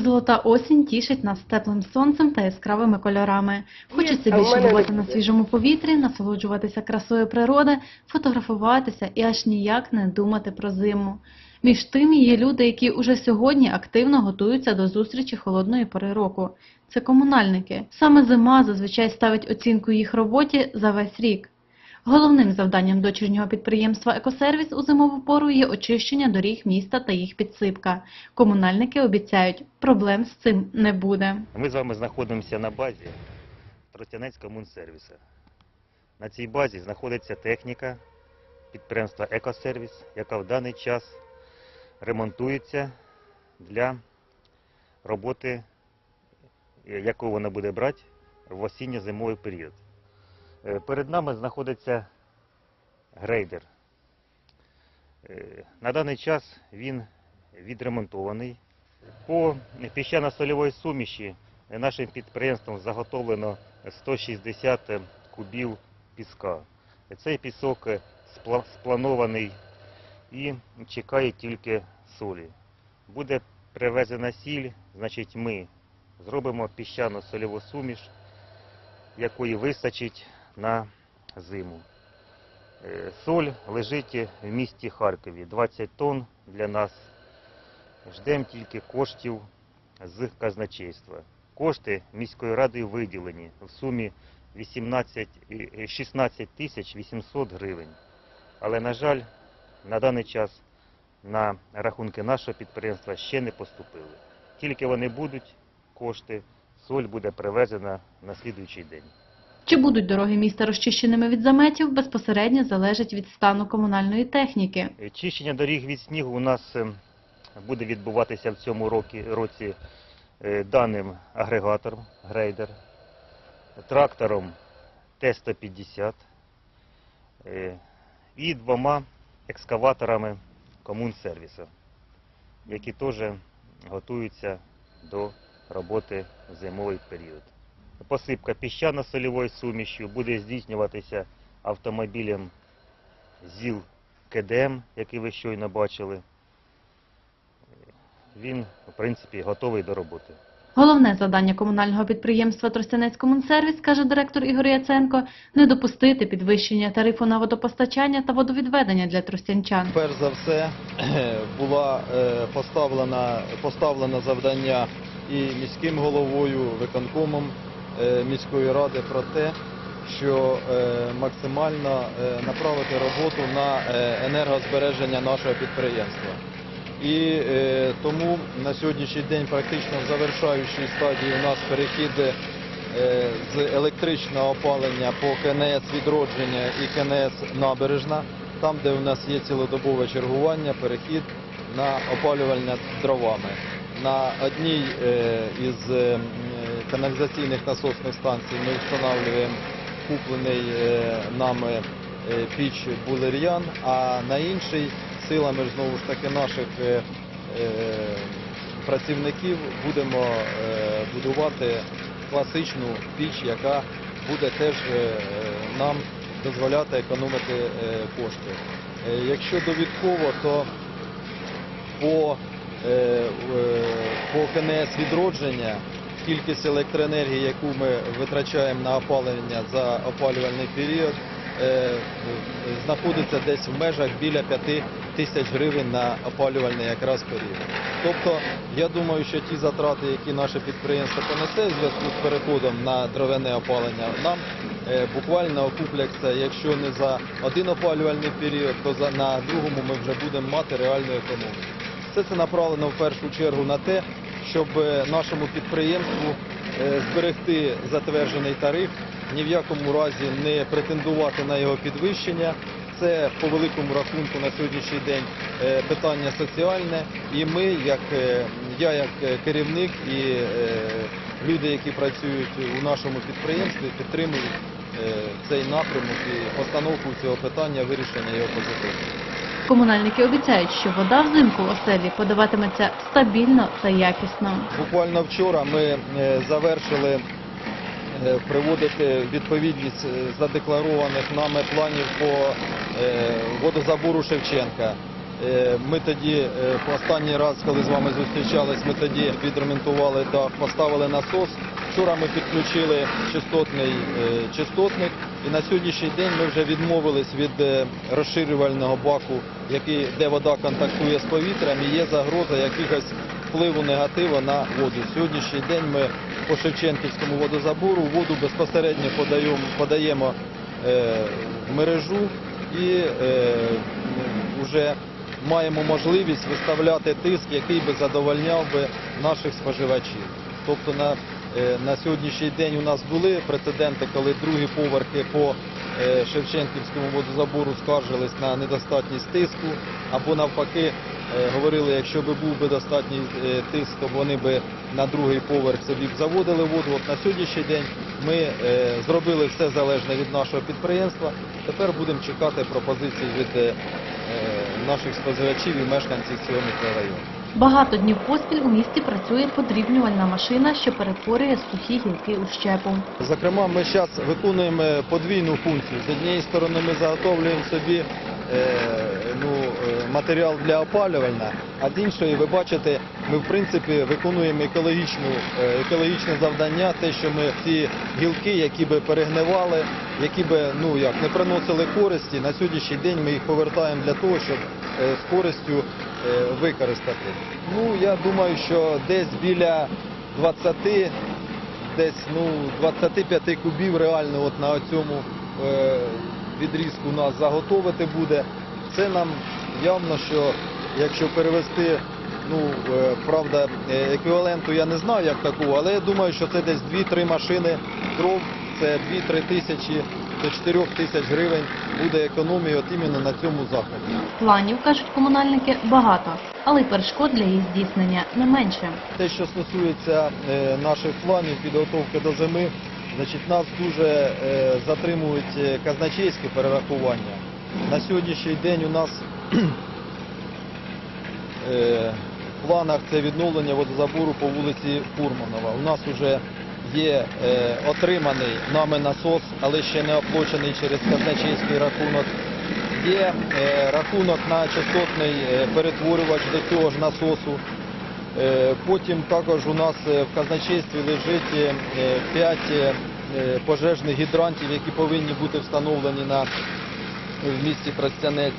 Золота осінь тішить нас теплим сонцем та яскравими кольорами. Хочеться більше бувати на свіжому повітрі, насолоджуватися красою природи, фотографуватися і аж ніяк не думати про зиму. Між тим є люди, які уже сьогодні активно готуються до зустрічі холодної пори року. Це комунальники. Саме зима зазвичай ставить оцінку їх роботі за весь рік. Головним завданням дочірнього підприємства «Екосервіс» у зимову пору є очищення доріг міста та їх підсипка. Комунальники обіцяють, проблем з цим не буде. Ми з вами знаходимося на базі Тростянець комунсервіса. На цій базі знаходиться техніка підприємства Екосервіс, яка в даний час ремонтується для роботи, яку вона буде брати в осінньо-зимовий період. Е, Перед нами знаходиться грейдер. Е, На даний час він відремонтований. По піщано-сольовій суміші нашим підприємством заготовлено 160 кубів піска. Цей пісок спланований і чекає тільки солі. Буде привезена сіль, значить ми зробимо піщано-сольову суміш, якої вистачить на зиму. Е, Соль лежить в місті Харкові, 20 тонн для нас. Ждемо тільки коштів з казначейства. Кошти міською радою виділені в сумі 18, е, 16 тисяч 800 гривень. Але, на жаль, на даний час на рахунки нашого підприємства ще не поступили. Тільки вони будуть, кошти, соль буде привезена на слідуючий день. Чи будуть дороги міста розчищеними від заметів, безпосередньо залежить від стану комунальної техніки. Е, Чищення доріг від снігу у нас е, буде відбуватися в цьому році, році е, даним агрегатором грейдер, трактором Т-150 е, і двома екскаваторами комунсервісу, які теж готуються до роботи в зимовий період. Посипка піщано-сольовою сумішю буде здійснюватися автомобілем ЗІЛ КДМ, який ви щойно бачили. Він, в принципі, готовий до роботи. Головне завдання комунального підприємства Тростянець Комунсервіс, каже директор Ігор Яценко, не допустити підвищення тарифу на водопостачання та водовідведення для тростянчан. Перш за все була е, поставлена, поставлено завдання і міським головою, виконкомом міської ради про те, що е, максимально е, направити роботу на е, енергозбереження нашого підприємства. І е, тому на сьогоднішній день практично в завершаючій стадії у нас перехід е, з електричного опалення по КНС відродження і КНС набережна, там, де у нас є цілодобове чергування, перехід на опалювання дровами. На одній е, із е, каналізаційних насосних станцій ми встановлюємо куплений е, нами е, піч Булер'ян, а на іншій силами знову ж таки наших е, працівників будемо будувати класичну піч, яка буде теж нам дозволяти економити кошти. Якщо довідково, то по, по КНС відродження кількість електроенергії, яку ми витрачаємо на опалення за опалювальний період, е, знаходиться десь в межах біля 5 тисяч гривень на опалювальний якраз період. Тобто, я думаю, що ті затрати, які наше підприємство понесе в зв'язку з переходом на дровяне опалення, нам е, буквально окупляться, якщо не за один опалювальний період, то на другому ми вже будемо мати реальну економію. Все це направлено в першу чергу на те, щоб е, нашому підприємству е, зберегти затверджений тариф, ні в якому разі не претендувати на його підвищення. Це по великому рахунку на сьогоднішній день е, питання соціальне, і ми, як я як керівник і люди, які працюють у нашому підприємстві, підтримують цей напрямок і постановку цього питання, вирішення його позитивно. Комунальники обіцяють, що вода взимку в оселі подаватиметься стабільно та якісно. Буквально вчора ми е, завершили е, приводити відповідність е, задекларованих нами планів по водозабору Шевченка. Ми тоді, по останній раз, коли з вами зустрічались, ми тоді відремонтували дах, поставили насос. Вчора ми підключили частотний е, частотник, і на сьогоднішній день ми вже відмовились від е, розширювального баку, який, де вода контактує з повітрям, і є загроза якихось впливу негативу на воду. Сьогоднішній день ми по Шевченківському водозабору воду безпосередньо подаємо, подаємо е, в мережу і вже маємо можливість виставляти тиск, який би задовольняв би наших споживачів. Тобто на, на сьогоднішній день у нас були прецеденти, коли другі поверхи по е, Шевченківському водозабору скаржились на недостатність тиску, або навпаки е, говорили, якщо би був би достатній е, тиск, то вони би на другий поверх собі б заводили воду. От на сьогоднішній день ми е, зробили все залежне від нашого підприємства. Тепер будемо чекати пропозицій від е, е, наших споживачів і мешканців цього мікрорайону. Багато днів поспіль у місті працює подрібнювальна машина, що перетворює сухі гілки у щепу. Зокрема, ми зараз виконуємо подвійну функцію. З однієї сторони ми заготовлюємо собі е, ну, матеріал для опалювання, а з іншої, ви бачите, ми в принципі виконуємо е, екологічне завдання, те, що ми ці гілки, які би перегнивали, які би ну, як, не приносили користі, на сьогоднішній день ми їх повертаємо для того, щоб е, з користю е, використати. Ну, я думаю, що десь біля 20 десь ну, 25 кубів реально от на цьому е, відрізку нас заготовити буде. Це нам явно, що якщо перевести, ну, е, правда, е, еквіваленту я не знаю як такого, але я думаю, що це десь 2-3 машини дров, це 2-3 тисячі до 4 тисяч гривень буде економія от іменно на цьому заході. Планів, кажуть комунальники, багато, але й перешкод для їх здійснення не менше. Те, що стосується е, наших планів підготовки до зими, значить нас дуже затримують казначейські перерахування. На сьогоднішній день у нас в планах це відновлення водозабору по вулиці Фурманова. У нас вже є е, отриманий нами насос, але ще не оплачений через казначейський рахунок. Є е, рахунок на частотний е, перетворювач до цього ж насосу. Е, Потім також у нас е, в казначействі лежить 5 пожежних гідрантів, які повинні бути встановлені на, в місті Тростянець.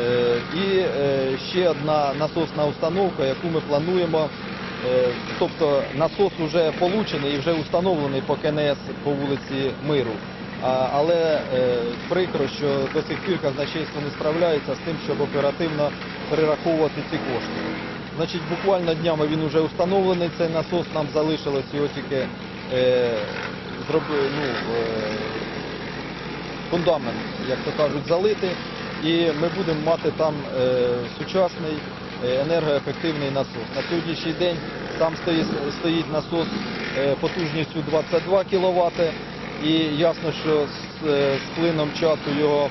Е, І е, ще одна насосна установка, яку ми плануємо. Е, Тобто насос вже получений і вже установлений по КНС по вулиці Миру. Але прикро, що до сих пір казначейство не справляється з тим, щоб оперативно перераховувати ці кошти. Значить, буквально днями він вже установлений, цей насос, нам залишилось його тільки е, ну, фундамент, як то кажуть, залити. І ми будемо мати там е, сучасний е, енергоефективний насос. На сьогоднішній день там стоїть, насос е, потужністю 22 кВт. І ясно, що з, плином часу його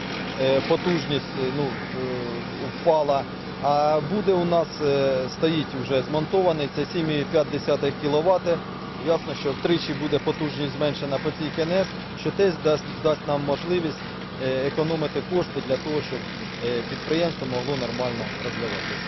потужність ну, впала. А буде у нас стоїть вже змонтований, це 7,5 кВт. Ясно, що втричі буде потужність зменшена по цій КНС, що теж дасть, нам можливість економити кошти для того, щоб е, підприємство могло нормально розвиватися.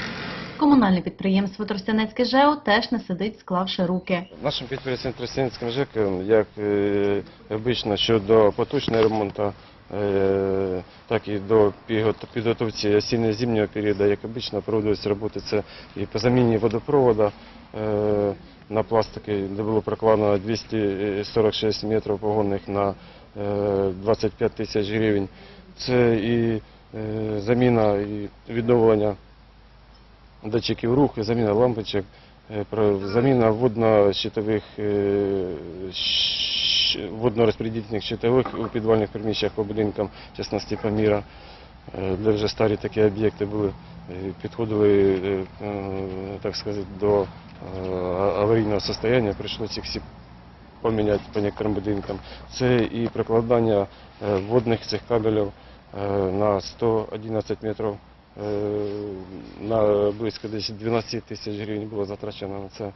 Комунальне підприємство Тростянецьке ЖЕО теж не сидить, склавши руки. Нашим підприємством Тростянецьким ЖЕКом, як е, обично, щодо поточного ремонту, е, так і до підгот- підготовці осінньо-зимнього періоду, як обично, проводилися роботи це і по заміні водопроводу е, на пластики, де було прокладено 246 метрів погонних на е, 25 тисяч гривень. Це і е, заміна і відновлення датчиків руху, заміна лампочок, е, заміна водно-щитових, е, водно-розподільних щитових у підвальних приміщеннях по будинкам, в частності Паміра, е, де вже старі такі об'єкти були, е, підходили, е, е, так сказати, до е, аварійного стану, прийшлося їх всі поміняти по некоторим будинкам. Це і прокладання е, водних цих кабелів е, на 111 метрів Е, на близько десь 12 тисяч гривень було затрачено на це.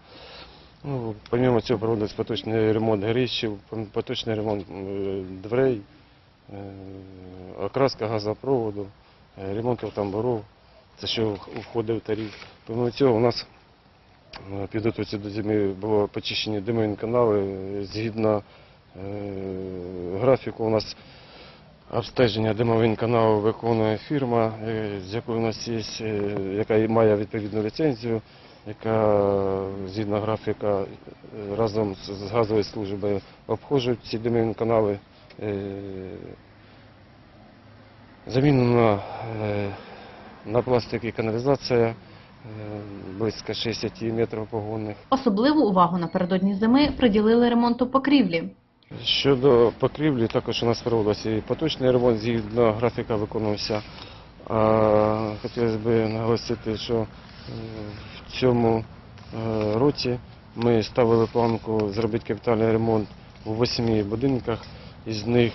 Ну, помимо цього проводився поточний ремонт горищів, поточний ремонт дверей, окраска газопроводу, ремонт тамбурів. це що входить в тариф. Помимо цього у нас підготовці до зими було почищені димові канали. Згідно е, графіку у нас обстеження димовин каналу виконує фірма, е, з якою у нас є, е, яка має відповідну ліцензію, яка згідно графіка разом з газовою службою обходжують ці димові канали. Замінена е, на пластики каналізація е, близько 60 метрів погонних. Особливу увагу напередодні зими приділили ремонту покрівлі. Щодо покрівлі, також у нас проводився і поточний ремонт, згідно графіка виконувався. Хотілося б наголосити, що е, в цьому е, році ми ставили планку зробити капітальний ремонт у восьми будинках, із них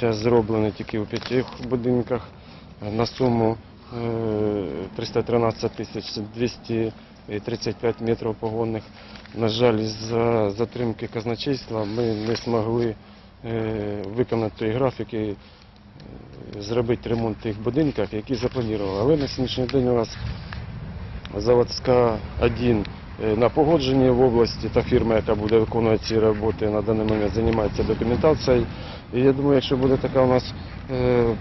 зараз зроблено тільки у п'ятих будинках е, на суму е, 313 тисяч 235 метрів погонних. На жаль, із-за затримки казначейства ми не змогли е, виконати той графік і е, зробити ремонт тих будинках, які запланували. Але на сьогоднішній день у нас заводська 1 е, на погодженні в області. Та фірма, яка буде виконувати ці роботи, на даний момент займається документацією. І я думаю, якщо буде така у нас е, е,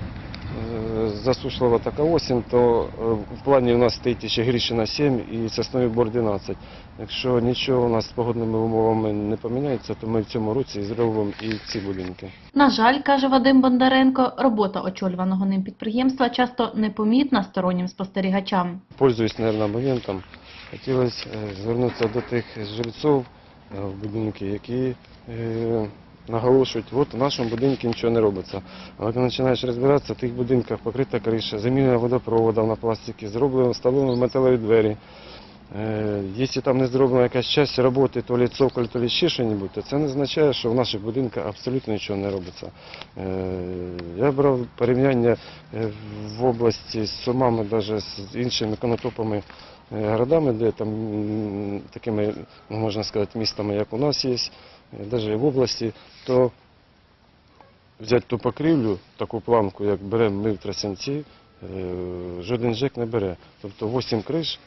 засушлива така осінь, то е, в плані у нас стоїть ще Грішина 7 і Сосновий Бор 12. Якщо нічого у нас з погодними умовами не поміняється, то ми в цьому році зробимо і ці будинки. На жаль, каже Вадим Бондаренко, робота очолюваного ним підприємства часто непомітна стороннім спостерігачам. Пользуюсь, наверное, моментом, хотілося е, звернутися до тих жильців е, в будинку, які е, наголошують, от в нашому будинку нічого не робиться. Але коли починаєш розбиратися, в тих будинках покрита криша, замінена водопроводом на пластики, зроблено встановлені металеві двері. Е, Якщо там не зроблена якась часть роботи, то лі цоколь, то лі ще щось, то це не означає, що в наших будинках абсолютно нічого не робиться. Е, Я брав порівняння е, в області з Сумами, навіть з іншими конотопами городами, де там такими, можна сказати, містами, як у нас є, навіть в області, то взяти ту покрівлю, таку планку, як беремо ми в Трасянці, е, жоден ЖЕК не бере. Тобто 8 криш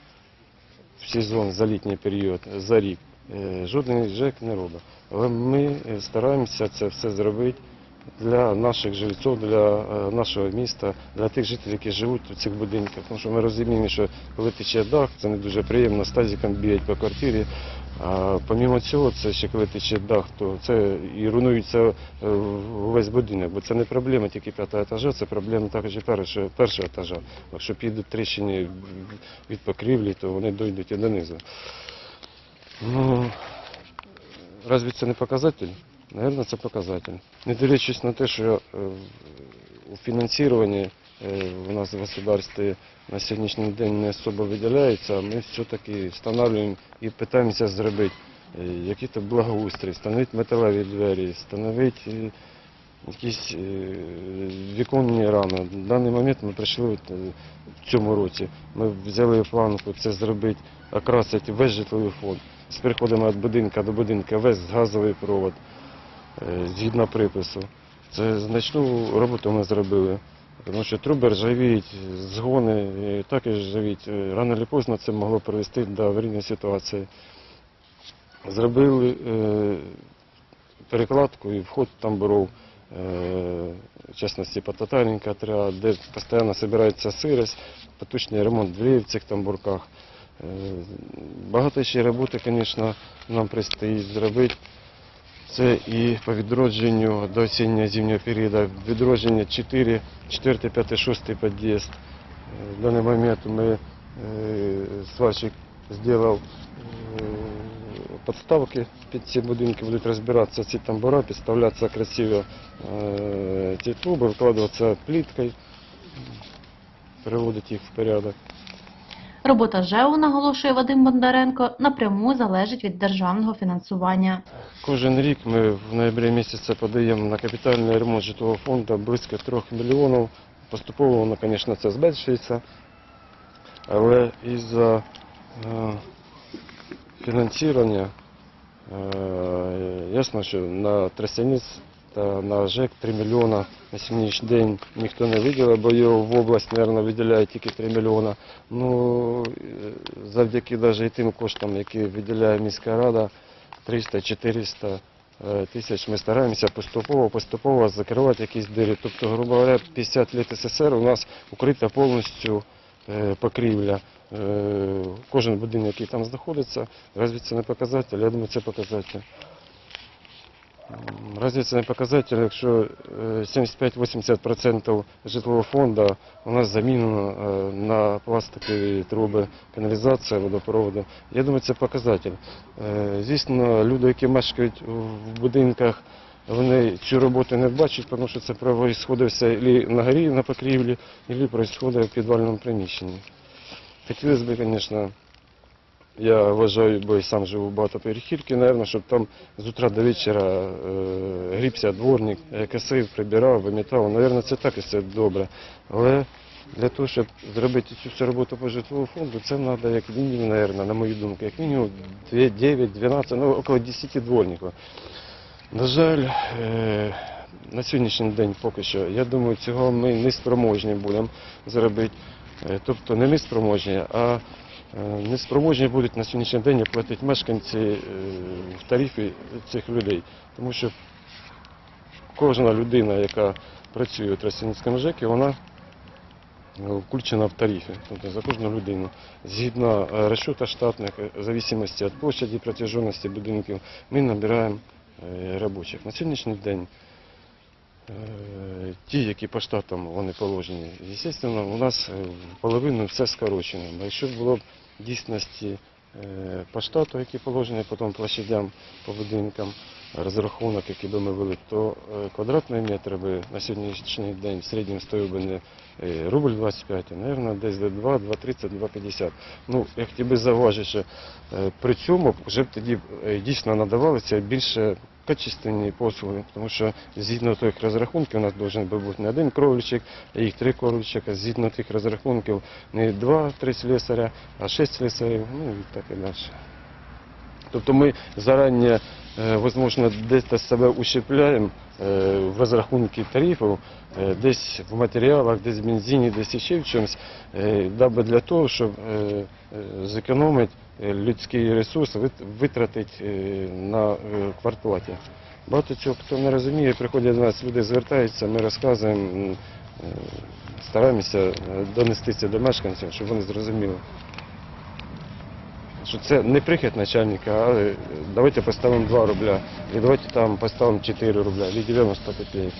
в сезон за літній період, за рік, е, жоден ЖЕК не робить. Але ми е, стараємося це все зробити для наших жильців, для е, нашого міста, для тих жителів, які живуть у цих будинках. Тому що ми розуміємо, що коли тече дах, це не дуже приємно з тазиком бігати по квартирі. А помімо цього, це ще коли тече дах, то це і руйнується е, весь будинок, бо це не проблема тільки п'ятого етажа, це проблема також і першого, першого етажа. Якщо підуть тріщини від покрівлі, то вони дійдуть і донизу. Ну, разве це не показатель? Наверное, це показатель. Не дивлячись на те, що е, у фінансуванні е, у нас в государстві на сьогоднішній день не особо виділяється, ми все-таки встановлюємо і намагаємося зробити е, який-то благоустрій, встановити металеві двері, встановити якісь віконні рами. В даний момент ми прийшли в цьому році. Ми взяли планку це зробити, окрасити весь житловий фонд. З переходимо від будинка до будинка, весь газовий провод згідно припису. Це значну роботу ми зробили. Тому що труби ржавіють, згони е, також ржавіють. Е, Рано чи поздно це могло привести до аварійної ситуації. Зробили е, перекладку і вход тамбуров, е, в частності пототальника отряд, де постійно збирається сирость, поточний ремонт дверей в цих тамбурках. Е, Багато ще роботи, звісно, нам предстоїть зробити. Це і по відродженню до осінньо-зимнього періоду. Відродження 4, 4, 5, 6 під'їзд. Е, В даний момент ми е, сварщик зробив е, подставки під ці будинки, будуть розбиратися ці тамбура, підставлятися красиво ці труби, вкладатися пліткою, приводити їх в порядок. Робота ЖЕУ, наголошує Вадим Бондаренко, напряму залежить від державного фінансування. Кожен рік ми в ноябрі місяці подаємо на капітальний ремонт житлового фонду близько 3 мільйонів. Поступово воно, звісно, це збільшується. Але із-за е, фінансування е, ясно, що на Тростяниць та на ЖЕК 3 мільйона на сьогоднішній день ніхто не виділив, бо його в область, мабуть, виділяє тільки 3 мільйона. Ну, е, завдяки навіть тим коштам, які виділяє міська рада, 300-400 е, тисяч, ми стараємося поступово, поступово закривати якісь двері. Тобто, грубо говоря, 50 літ СССР у нас укрита повністю е, покрівля. Кожен будинок, який там знаходиться, разве це не показатель? Я думаю, це показатель. Не показатель, якщо е, 75-80% житлового фонду у нас замінено е, на пластикові труби, каналізація, водопроводи. Я думаю, це показатель. Е, Звісно, люди, які мешкають в будинках, вони цю роботу не бачать, тому що це все або на горі, на покрівлі, або відбувається в підвальному приміщенні. Хотілося б, звісно, я вважаю, бо і сам живу в багатоповерхівці, мабуть, щоб там з утра до вечора е, грібся дворник, е, косив, прибирав, вимітав. Мабуть, це так і це добре. Але для того, щоб зробити цю всю роботу по житловому фонду, це треба як мінімум, мабуть, на мою думку, як мінімум 9, 12, ну около 10 дворників. На жаль, е, на сьогоднішній день поки що, я думаю, цього ми не спроможні будемо зробити. Тобто не ми спроможні, а неспроможні будуть на сьогоднішній день оплатити мешканці е, в тарифі цих людей. Тому що кожна людина, яка працює у Тростянецькому ЖЕКі, вона е, включена в тарифі, тобто за кожну людину. Згідно е, штатних, е, в зависимості від площаді протяжності будинків, ми набираємо е, робочих. На сьогоднішній день е, ті, які по штатам вони положені, звісно, у нас е, половину все скорочено. Якщо було б дійсності е, по штату, які положені, потім площадям по будинкам, розрахунок, який би ми вели, то е, квадратний метр би на сьогоднішній день в середньому стоїв би не е, рубль 25, а, мабуть, десь до 2, 2,30, 2,50. Ну, я хотів би зауважити, що при цьому вже б тоді дійсно надавалися більше качественні послуги, тому що згідно тих розрахунків у нас повинен бути не один кровельчик, а їх три кровельчика. Згідно тих розрахунків не два-три слесаря, а шість слесарів, ну і так і далі. Тобто ми зарані, е, возможно, десь себе ущепляємо е, в розрахунки тарифів, е, десь в матеріалах, десь в бензині, десь ще в чомусь, даби для того, щоб зекономити людський ресурс, витратить е, на е, квартплаті. Багато цього хто не розуміє, приходять до нас, люди звертаються, ми розказуємо, е, стараємося е, донести це до мешканців, щоб вони зрозуміли що це не прихід начальника, а е, давайте поставимо 2 рубля, і давайте там поставимо 4 рубля, і 90 копійок.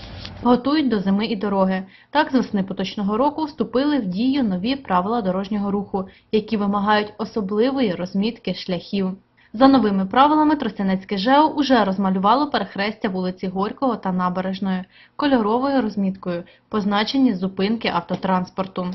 Готують до зими і дороги. Так, з весни поточного року вступили в дію нові правила дорожнього руху, які вимагають особливої розмітки шляхів. За новими правилами Тростянецьке ЖЕО уже розмалювало перехрестя вулиці Горького та Набережної кольоровою розміткою, позначені зупинки автотранспорту.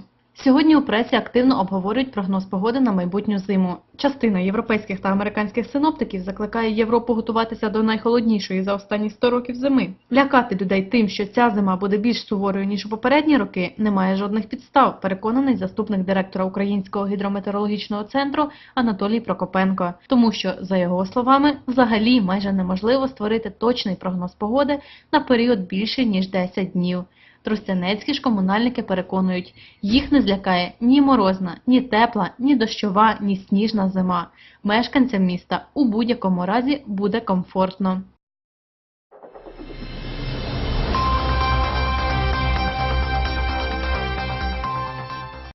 Сьогодні у пресі активно обговорюють прогноз погоди на майбутню зиму. Частина європейських та американських синоптиків закликає Європу готуватися до найхолоднішої за останні 100 років зими. Лякати людей тим, що ця зима буде більш суворою ніж у попередні роки, немає жодних підстав, переконаний заступник директора Українського гідрометеорологічного центру Анатолій Прокопенко. Тому що, за його словами, взагалі майже неможливо створити точний прогноз погоди на період більше ніж 10 днів. Тростянецькі ж комунальники переконують, їх не злякає ні морозна, ні тепла, ні дощова, ні сніжна зима. Мешканцям міста у будь-якому разі буде комфортно.